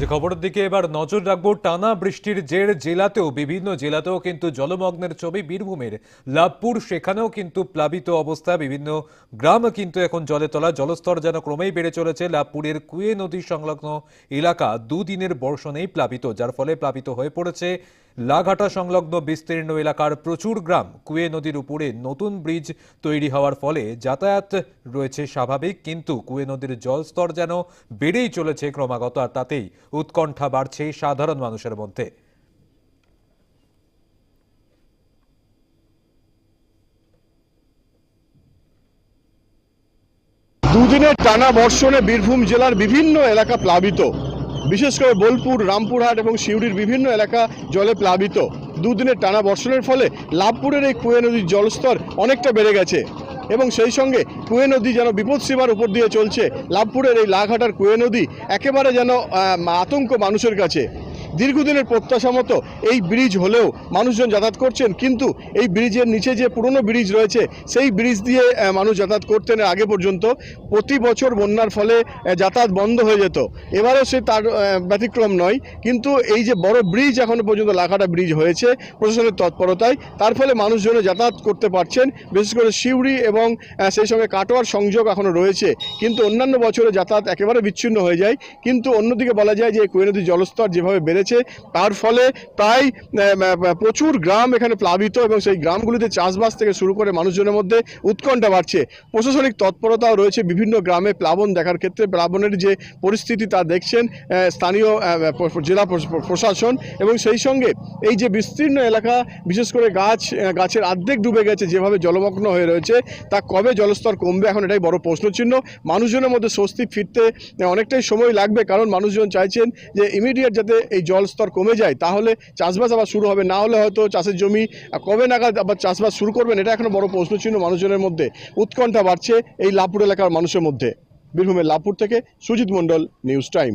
যে খবরের দিকে এবার নজর রাখব, টানা বৃষ্টির জের জেলাতেও, বিভিন্ন জেলাতেও কিন্তু জলমগ্নের ছবি বীরভূমের। লাভপুর সেখানেও কিন্তু প্লাবিত অবস্থা, বিভিন্ন গ্রাম কিন্তু এখন জলে তলা, জলস্তর যেন ক্রমেই বেড়ে চলেছে। লাভপুরের কুয়ে নদী সংলগ্ন এলাকা দুদিনের বর্ষণেই প্লাবিত, যার ফলে প্লাবিত হয়ে পড়েছে লাঘাটা সংলগ্ন বিস্তীর্ণ এলাকার প্রচুর গ্রাম কুয়ে নদীর উপরে নতুন ব্রিজ তৈরি হওয়ার ফলে যাতায়াত রয়েছে স্বাভাবিক, কিন্তু কুয়ে নদীর জলস্তর যেন বেড়েই চলেছে ক্রমাগত আর তাতেই উৎকণ্ঠা বাড়ছে সাধারণ মানুষের মধ্যে। দুদিনের টানা বর্ষণে বীরভূম জেলার বিভিন্ন এলাকা প্লাবিত। বিশেষ করে বোলপুর, রামপুরহাট এবং সিউড়ির বিভিন্ন এলাকা জলে প্লাবিত। দুদিনের টানা বর্ষণের ফলে লাভপুরের এই কুয়ে নদীর জলস্তর অনেকটা বেড়ে গেছে এবং সেই সঙ্গে কুয়ে নদী যেন বিপদ সীমার উপর দিয়ে চলছে, লাভপুরের এই লাঘাটার কুয়ে নদী একেবারে যেন আতঙ্ক মানুষের কাছে। দীর্ঘদিনের প্রত্যাশা মতো এই ব্রিজ হলেও মানুষজন যাতায়াত করছেন, কিন্তু এই ব্রিজের নিচে যে পুরনো ব্রিজ রয়েছে, সেই ব্রিজ দিয়ে মানুষ যাতায়াত করতেন আগে পর্যন্ত। প্রতি বছর বন্যার ফলে যাতায়াত বন্ধ হয়ে যেত। এবারও সে তার ব্যতিক্রম নয়, কিন্তু এই যে বড় ব্রিজ এখনও পর্যন্ত লাখাটা ব্রিজ হয়েছে প্রশাসনের তৎপরতায়, তার ফলে মানুষজন যাতায়াত করতে পারছেন। বিশেষ করে সিউড়ি এবং সেই সঙ্গে কাটোয়ার সংযোগ এখনও রয়েছে, কিন্তু অন্যান্য বছরে যাতায়াত একেবারে বিচ্ছিন্ন হয়ে যায়। কিন্তু অন্যদিকে বলা যায় যে কুয়ে নদীর জলস্তর যেভাবে বেড়েছে তার ফলে প্রায় প্রচুর গ্রাম এখানে প্লাবিত এবং সেই গ্রামগুলিতে চাষবাস থেকে শুরু করে মানুষজনের মধ্যে উৎকণ্ঠা বাড়ছে। প্রশাসনিক তৎপরতাও রয়েছে বিভিন্ন গ্রামে প্লাবন দেখার ক্ষেত্রে। প্লাবনের যে পরিস্থিতি তা দেখছেন স্থানীয় জেলা প্রশাসন এবং সেই সঙ্গে এই যে বিস্তীর্ণ এলাকা, বিশেষ করে গাছ গাছের অর্ধেক ডুবে গেছে যেভাবে জলমগ্ন হয়ে রয়েছে, তা কবে জলস্তর কমবে এখন এটাই বড় প্রশ্নচিহ্ন। মানুষজনের মধ্যে স্বস্তি ফিরতে অনেকটাই সময় লাগবে, কারণ মানুষজন চাইছেন যে ইমিডিয়েট যাতে এই জলস্তর কমে যায়, তাহলে চাষবাস আবার শুরু হবে। না হলে হয়তো চাষের জমি কবে নাগাদ আবার চাষবাস শুরু করবেন, এটা এখনও বড় প্রশ্নচিহ্ন মানুষজনের মধ্যে। উৎকণ্ঠা বাড়ছে এই লাপুর এলাকার মানুষের মধ্যে। বীরভূমের লাপুর থেকে সুজিত মণ্ডল, নিউজ টাইম।